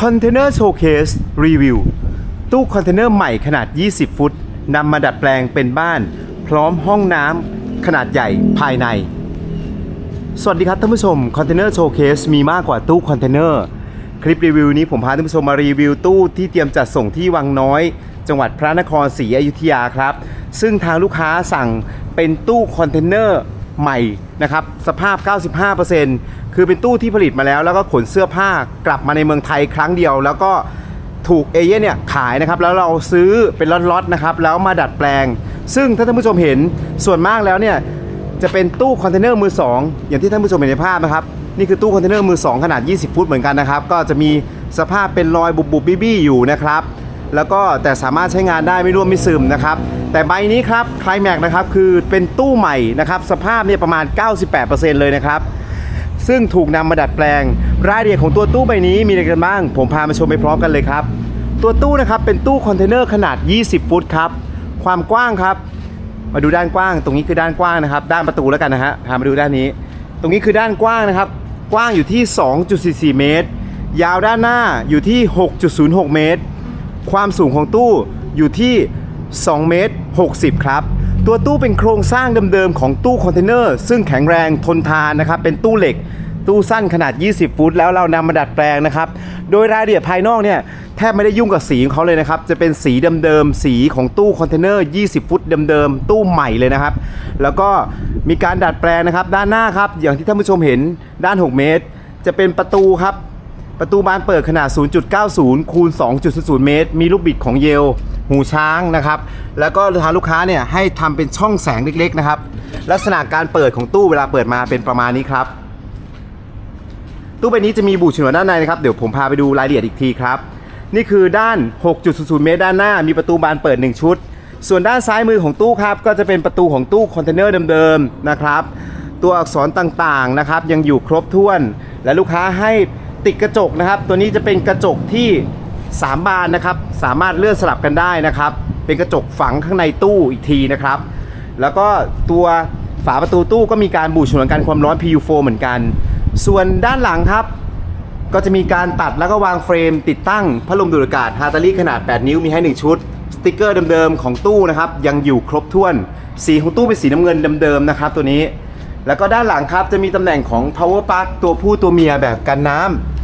คอนเทนเนอร์โชว์เคสรีวิวตู้คอนเทนเนอร์ใหม่ขนาด 20 ฟุตนำมาดัดแปลงเป็นบ้าน พร้อมห้องน้ำขนาดใหญ่ภายใน สวัสดีครับท่านผู้ชมคอนเทนเนอร์โชว์เคสมีมากกว่าตู้คอนเทนเนอร์คลิปรีวิวนี้ผมพาท่านผู้ชมมารีวิวตู้ที่เตรียมจัดส่งที่วังน้อย จังหวัดพระนครศรีอยุธยาครับ ซึ่งทางลูกค้าสั่งเป็นตู้คอนเทนเนอร์ใหม่นะครับสภาพ 95% คือเป็นตู้ที่ผลิตมาแล้ว แล้วก็ขนเสื้อผ้ากลับมาในเมืองไทยครั้งเดียว แล้วก็ถูกเอเย่นเนี่ยขายนะครับ แล้วเราซื้อเป็นล็อตๆนะครับ แล้วมาดัดแปลง ซึ่งถ้าท่านผู้ชมเห็นส่วนมากแล้วเนี่ยจะเป็นตู้คอนเทนเนอร์มือ 2 อย่างที่ท่านผู้ชมเห็นในภาพนะครับ นี่คือตู้คอนเทนเนอร์มือ 2 ขนาด 20 ฟุตเหมือนกันนะครับ ก็จะมีสภาพเป็นรอยบุบบุบบี้บี้อยู่นะครับ แล้วก็แต่สามารถใช้งานได้ไม่ร่วมไม่ซึมนะครับ แต่ใบนี้ครับคลายแม็กนะครับคือเป็นตู้ใหม่นะครับ สภาพเนี่ยประมาณ 98%เลยนะครับ ซึ่งถูกนำมาดัดแปลง รายละเอียดของตัวตู้ใบนี้มีอะไรกันบ้าง ผมพามาชมไปพร้อมกันเลยครับ ตัวตู้นะครับเป็นตู้คอนเทนเนอร์ขนาด 20 ฟุตครับ ความกว้างครับ มาดูด้านกว้าง ตรงนี้คือด้านกว้างนะครับ ด้านประตูแล้วกันนะฮะ พามาดูด้านนี้ ตรงนี้คือด้านกว้างนะครับ กว้างอยู่ที่ 2.44 เมตร ยาวด้านหน้าอยู่ที่ 6.06 เมตร ความสูงของตู้อยู่ที่ 2 เมตร 60 ครับ ตัวตู้เป็นโครงสร้างเดิมๆของตู้คอนเทนเนอร์ ซึ่งแข็งแรงทนทานนะครับ เป็นตู้เหล็ก ตู้สั้นขนาด 20 ฟุต แล้วเรานำมาดัดแปลงนะครับ โดยรายละเอียดภายนอกเนี่ยแทบไม่ได้ยุ่งกับสีของเขาเลยนะครับ จะเป็นสีเดิมๆ สีของตู้คอนเทนเนอร์ 20 ฟุตเดิมๆ ตู้ใหม่เลยนะครับ แล้วก็มีการดัดแปลงนะครับ ด้านหน้าครับ อย่างที่ท่านผู้ชมเห็นด้าน 6 เมตร จะเป็นประตูครับ ประตูบานเปิดขนาด 0.90 คูณ 2.00 เมตร มีลูกบิดของเยล หูช้างนะครับ แล้วก็ทางลูกค้าเนี่ยให้ทำเป็นช่องแสงเล็กๆนะครับ ลักษณะการเปิดของตู้เวลาเปิดมาเป็นประมาณนี้ครับ ตู้ใบนี้จะมีบูฉนวนด้านในนะครับ เดี๋ยวผมพาไปดูรายละเอียดอีกทีครับ นี่คือด้าน 6.00 เมตรด้านหน้า มีประตูบานเปิด 1 ชุด ส่วนด้านซ้ายมือของตู้ครับ ก็จะเป็นประตูของตู้คอนเทนเนอร์เดิมๆนะครับ ตัวอักษรต่างๆนะครับ ยังอยู่ครบถ้วน และลูกค้าให้ ติดกระจกนะครับ ตัวนี้จะเป็นกระจกที่ 3 บานนะครับ สามารถเลื่อนสลับกันได้นะครับ เป็นกระจกฝังข้างในตู้อีกทีนะครับ แล้วก็ตัวฝาประตูตู้ก็มีการบูดฉนวนกันความร้อน PU4 เหมือนกัน ส่วนด้านหลังครับ ก็จะมีการตัดแล้วก็วางเฟรม ติดตั้งพัดลมดูดอากาศฮาร์ตาลีขนาด 8 นิ้วมีให้ 1 ชุด สติกเกอร์เดิมๆของตู้นะครับยังอยู่ครบถ้วน สีของตู้เป็นสีน้ำเงินเดิมๆนะครับ ตัวนี้ แล้วก็ด้านหลังครับจะมีตำแหน่งของ power plug ตัวผู้ตัวเมียแบบกันน้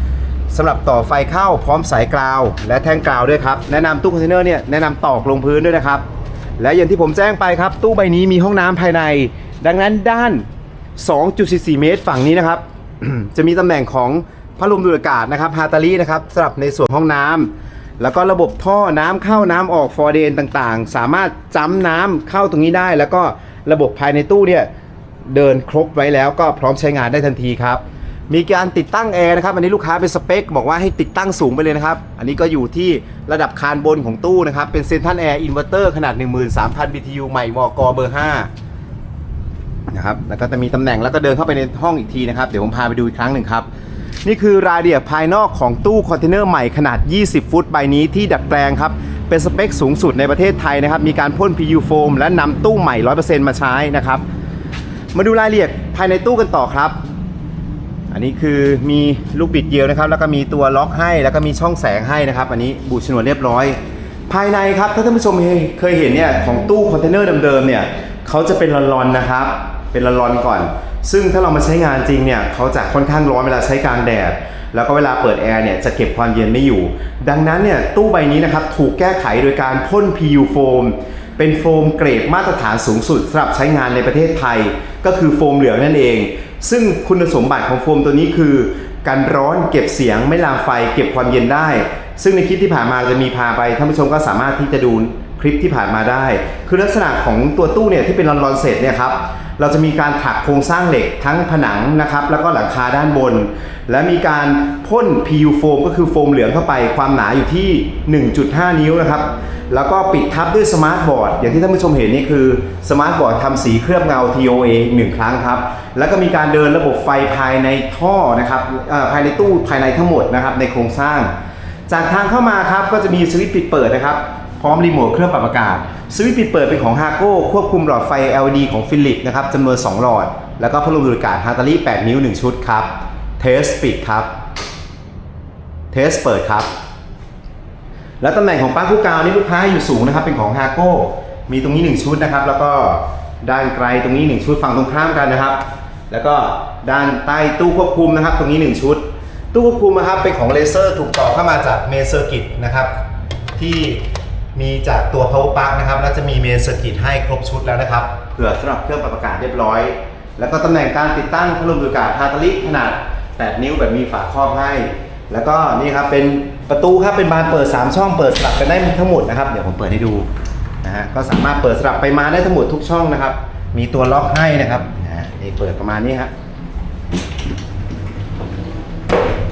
ำสำหรับต่อไฟเข้าพร้อมสายกราว และแท่งกราวด้วยครับ แนะนำตู้คอนเทนเนอร์เนี่ยแนะนำตอกลงพื้นด้วยนะครับ และอย่างที่ผมแจ้งไปครับ ตู้ใบนี้มีห้องน้ำภายใน ดังนั้นด้าน 2.44 เมตรฝั่งนี้นะครับ จะมีตำแหน่งของพัดลมดูดอากาศนะครับฮาตาลีนะครับสำหรับในส่วนห้องน้ำแล้วก็ระบบท่อน้ำเข้าน้ำออกฟอร์เดนต่างๆ สามารถจ้ำน้ำเข้าตรงนี้ได้ แล้วก็ระบบภายในตู้เนี่ย เดินครบไว้แล้วก็พร้อมใช้งานได้ทันทีครับ มีการติดตั้งแอร์นะครับ อันนี้ลูกค้าเป็นสเปค บอกว่าให้ติดตั้งสูงไปเลยนะครับ อันนี้ก็อยู่ที่ระดับคานบนของตู้นะครับ เป็นเซนทันแอร์อินเวอร์เตอร์ขนาด 13,000 BTU ใหม่มอกเบอร์ 5 นะครับ แล้วก็จะมีตำแหน่งแล้วก็เดินเข้าไปในห้องอีกทีนะครับ เดี๋ยวผมพาไปดูอีกครั้งหนึ่งครับนี่คือรายละเอียดภายนอกของตู้คอนเทนเนอร์ใหม่ขนาด 20 ฟุตใบนี้ที่ดัดแปลงครับ เป็นสเปคสูงสุดในประเทศไทยนะครับ มีการพ่น PU โฟมและนำตู้ใหม่ 100%มาใช้นะครับ มาดูรายละเอียดภายในตู้กันต่อครับ อันนี้คือมีลูกบิดเยียวนะครับ แล้วก็มีตัวล็อกให้แล้วก็มีช่องแสงให้นะครับ อันนี้บูดชนวนเรียบร้อย ภายในครับถ้าท่านผู้ชมเคยเห็นเนี่ยของตู้คอนเทนเนอร์เดิมๆเนี่ยเขาจะเป็นลอนๆนะครับ เป็นลอนๆก่อน ซึ่งถ้าเรามาใช้งานจริงเนี่ยเขาจะค่อนข้างร้อนเวลาใช้กลางแดดแล้วก็เวลาเปิดแอร์เนี่ยจะเก็บความเย็นไม่อยู่ ดังนั้นเนี่ยตู้ใบนี้นะครับถูกแก้ไขโดยการพ่น PU โฟม เป็นโฟมเกรดมาตรฐานสูงสุดสำหรับใช้งานในประเทศไทย ก็คือโฟมเหลืองนั่นเอง ซึ่งคุณสมบัติของโฟมตัวนี้คือการร้อนเก็บเสียงไม่ลามไฟเก็บความเย็นได้ ซึ่งในคลิปที่ผ่านมาจะมีพาไปท่านผู้ชมก็สามารถที่จะดู คลิปที่ผ่านมาได้ คือลักษณะของตัวตู้เนี่ยที่เป็นรอนๆเสร็จเนี่ยครับเราจะมีการถักโครงสร้างเหล็กทั้งผนังนะครับแล้วก็หลังคาด้านบน และมีการพ่น PU โฟมก็คือโฟมเหลืองเข้าไปความหนาอยู่ที่ 1.5 นิ้วนะครับแล้วก็ปิดทับด้วยสมาร์ทบอร์ดอย่างที่ท่านผู้ชมเห็นนี่คือสมาร์ทบอร์ดทำสีเคลือบเงา TOA อีกหนึ่งครั้งครับ แล้วก็มีการเดินระบบไฟภายในท่อนะครับภายในตู้ภายในทั้งหมดนะครับในโครงสร้าง จากทางเข้ามาครับก็จะมีสวิตช์ปิดเปิดนะครับ พร้อมรีโมทเครื่องปรับอากาศ สวิตช์ปิดเปิดเป็นของ h a โก้ควบคุมหลอดไฟ LED ของฟิลิปนะครับจำนวน 2 หลอด แล้วก็พัดลมดูดอากาศฮาตาลี8นิ้ว 1 ชุดครับ เทสปิดครับ เทสเปิดครับ แล้วตำแหน่งของปลั๊กคู่กาวนี่ลูกค้าอยู่สูงนะครับ เป็นของฮาโก้มีตรงนี้ 1 ชุดนะครับ แล้วก็ด้านไกลตรงนี้ 1 ชุดฝั่งตรงข้ามกันนะครับ แล้วก็ด้านใต้ตู้ควบคุมนะครับ ตรงนี้ 1 ชุด ตู้ควบคุมนะครับเป็นของเลเซอร์ถูกต่อเข้ามาจากเมนเซอร์กิตนะครับที่ มีจากตัว power plug นะครับ แล้วจะมีเมนเซอร์กิตให้ครบชุดแล้วนะครับ เผื่อสำหรับเครื่องปรับอากาศเรียบร้อย แล้วก็ตำแหน่งการติดตั้งพัดลมดูดอากาศฮาตาลิขนาด 8 นิ้วแบบมีฝาครอบให้ แล้วก็นี่ครับเป็นประตูครับเป็นบานเปิด 3 ช่องเปิดสลับกันได้ทั้งหมดนะครับ เดี๋ยวผมเปิดให้ดูนะฮะ ก็สามารถเปิดสลับไปมาได้ทั้งหมดทุกช่องนะครับ มีตัวล็อกให้นะครับนะฮะนี่เปิดประมาณนี้ครับ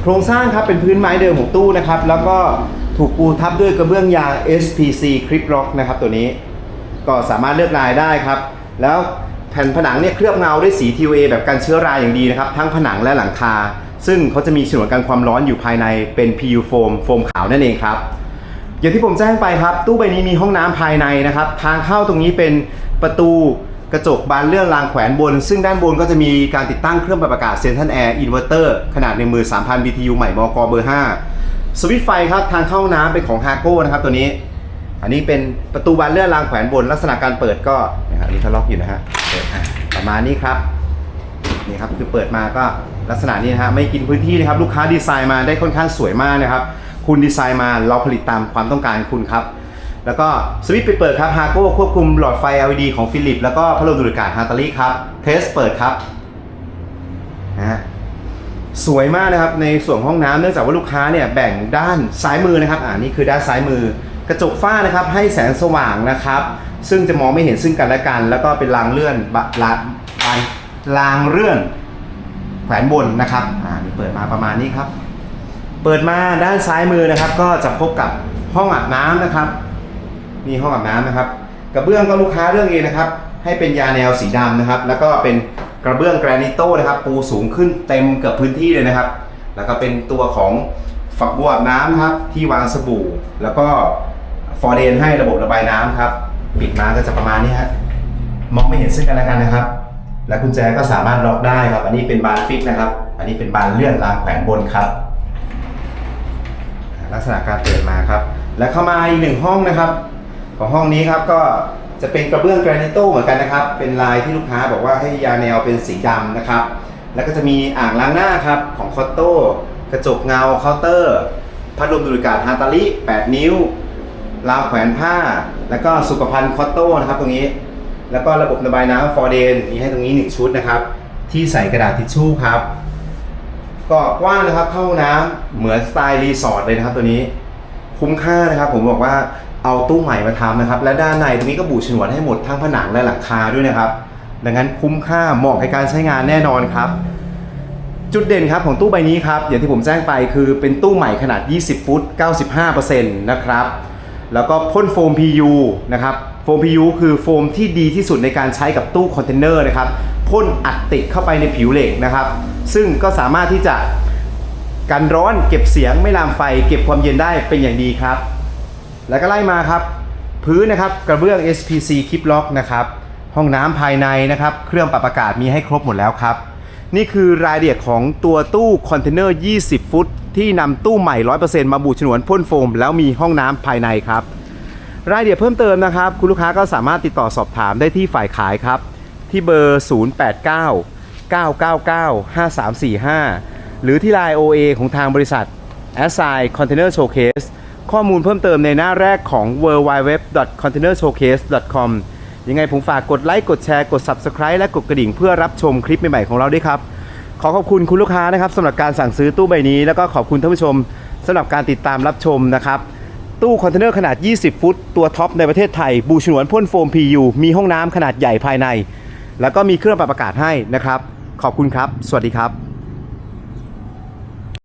โครงสร้างครับเป็นพื้นไม้เดิมของตู้นะครับ แล้วก็ ถูกปูทับด้วยกระเบื้องยาง SPC Clip Rock นะครับตัวนี้ก็สามารถเลือกลายได้ครับ แล้วแผ่นผนังเนี่ยเคลือบเงาด้วยสี TOA แบบกันเชื้อราอย่างดีนะครับ ทั้งผนังและหลังคา ซึ่งเขาจะมีฉนวนกันความร้อนอยู่ภายในเป็น PU โฟมโฟมขาวนั่นเองครับ อย่างที่ผมแจ้งไปครับ ตู้ใบนี้มีห้องน้ำภายในนะครับ ทางเข้าตรงนี้เป็นประตูกระจกบานเลื่อนรางแขวนบน ซึ่งด้านบนก็จะมีการติดตั้งเครื่องปรับอากาศเซนทันแอร์อินเวอร์เตอร์ขนาด13,000 BTU ใหม่มกเบอร์5 สวิตไฟครับทางเข้าห้องน้ำเป็นของฮาโก้นะครับตัวนี้ อันนี้เป็นประตูบานเลื่อนรางแขวนบนลักษณะการเปิดก็นะครับอันนี่เขาล็อกอยู่นะฮะเปิดประมาณนี้ครับนี่ครับคือเปิดมาก็ลักษณะนี้นะฮะไม่กินพื้นที่นะครับลูกค้าดีไซน์มาได้ค่อนข้างสวยมากนะครับ คุณดีไซน์มาเราผลิตตามความต้องการคุณครับแล้วก็สวิตช์ไปเปิดครับฮาโก้ควบคุมหลอดไฟ LED ของฟิลิปแล้วก็พัดลมดูดอากาศฮาร์ตาลีครับเทสเปิดครับนะฮะ สวยมากนะครับในส่วนห้องน้ำเนื่องจากว่าลูกค้าเนี่ยแบ่งด้านซ้ายมือนะครับอ่านี่คือด้านซ้ายมือ กระจกฝ้านะครับให้แสงสว่างนะครับ ซึ่งจะมองไม่เห็นซึ่งกันและกัน แล้วก็เป็นรางเลื่อนบะรางรางรางเลื่อนแขวนบนนะครับอ่านี่เปิดมาประมาณนี้ครับ เปิดมาด้านซ้ายมือนะครับ ก็จะพบกับห้องอาบน้ำนะครับมีห้องอาบน้ำนะครับ กระเบื้องก็ลูกค้าเลือกเองนะครับ ให้เป็นยาแนวสีดำนะครับ แล้วก็เป็น กระเบื้องแกรนิโต้นะครับ ปูสูงขึ้นเต็มเกือบพื้นที่เลยนะครับ แล้วก็เป็นตัวของฝักบัวน้ำครับที่วางสบู่ แล้วก็ฟอร์เดนให้ระบบระบายน้ำครับ ปิดมาก็จะประมาณนี้ฮะมองไม่เห็นซึ่งกันและกันนะครับ และกุญแจก็สามารถล็อกได้ครับ อันนี้เป็นบานฟิกนะครับ อันนี้เป็นบานเลื่อนรางแขวนบนครับ ลักษณะการเปิดมาครับ และเข้ามาอีกหนึ่งห้องนะครับ ของห้องนี้ครับก็ จะเป็นกระเบื้องแกรนิโต้เหมือนกันนะครับ เป็นลายที่ลูกค้าบอกว่าให้ยาแนวเป็นสีดำนะครับ แล้วก็จะมีอ่างล้างหน้าครับของคอตโต้กระจกเงาเคาน์เตอร์ พัดลมดูดอากาศฮาตาลิ 8 นิ้ว ราวแขวนผ้า แล้วก็สุขภัณฑ์คอตโต้นะครับตรงนี้ แล้วก็ระบบระบายน้ำฟอร์เดนมีให้ตรงนี้ 1 ชุดนะครับ ที่ใส่กระดาษทิชชู่ครับก็กว้างนะครับเข้าห้องน้ำเหมือนสไตล์รีสอร์ทเลยนะครับตัวนี้ คุ้มค่านะครับ ผมบอกว่า เอาตู้ใหม่มาทำนะครับ และด้านในตรงนี้ก็บูฉนวนให้หมดทั้งผนังและหลังคาด้วยนะครับ ดังนั้นคุ้มค่าเหมาะกับการใช้งานแน่นอนครับ จุดเด่นครับของตู้ใบนี้ครับ อย่างที่ผมแจ้งไปคือเป็นตู้ใหม่ขนาด 20 ฟุต 95%นะครับ แล้วก็พ่นโฟม PU นะครับ โฟม PU คือโฟมที่ดีที่สุดในการใช้กับตู้คอนเทนเนอร์นะครับ พ่นอัดติดเข้าไปในผิวเหล็กนะครับ ซึ่งก็สามารถที่จะกันร้อนเก็บเสียงไม่ลามไฟ เก็บความเย็นได้เป็นอย่างดีครับ แล้วก็ไล่มาครับ พื้นนะครับกระเบื้อง SPC คลิปล็อกนะครับ ห้องน้ำภายในนะครับ เครื่องปรับอากาศมีให้ครบหมดแล้วครับ นี่คือรายละเอียดของตัวตู้คอนเทนเนอร์ 20 ฟุต ที่นำตู้ใหม่ 100%มาบูฉนวนพ่นโฟม แล้วมีห้องน้ำภายในครับ รายละเอียดเพิ่มเติมนะครับ คุณลูกค้าก็สามารถติดต่อสอบถามได้ที่ฝ่ายขายครับ ที่เบอร์ 089 999 5345 หรือที่ไลน์ OA ของทางบริษัท a s s i Container Showcase ข้อมูลเพิ่มเติมในหน้าแรกของ w w w c o n t a i n e r s h o w c a s e c o m ยังไงผมฝากกดไลค์กดแชร์กด Subscribe และกดกระดิ่งเพื่อรับชมคลิปใหม่ๆของเราด้วยครับ ขอขอบคุณคุณลูกค้านะครับสำหรับการสั่งซื้อตู้ใบนี้ แล้วก็ขอบคุณท่านผู้ชมสำหรับการติดตามรับชมนะครับ ตู้คอนเทนเนอร์ขนาด 20 ฟุต ตัวท็อปในประเทศไทย บูฉนวนพ่นโฟม PU มีห้องน้ำขนาดใหญ่ภายใน แล้วก็มีเครื่องปรับอากาศให้นะครับ ขอบคุณครับ สวัสดีครับ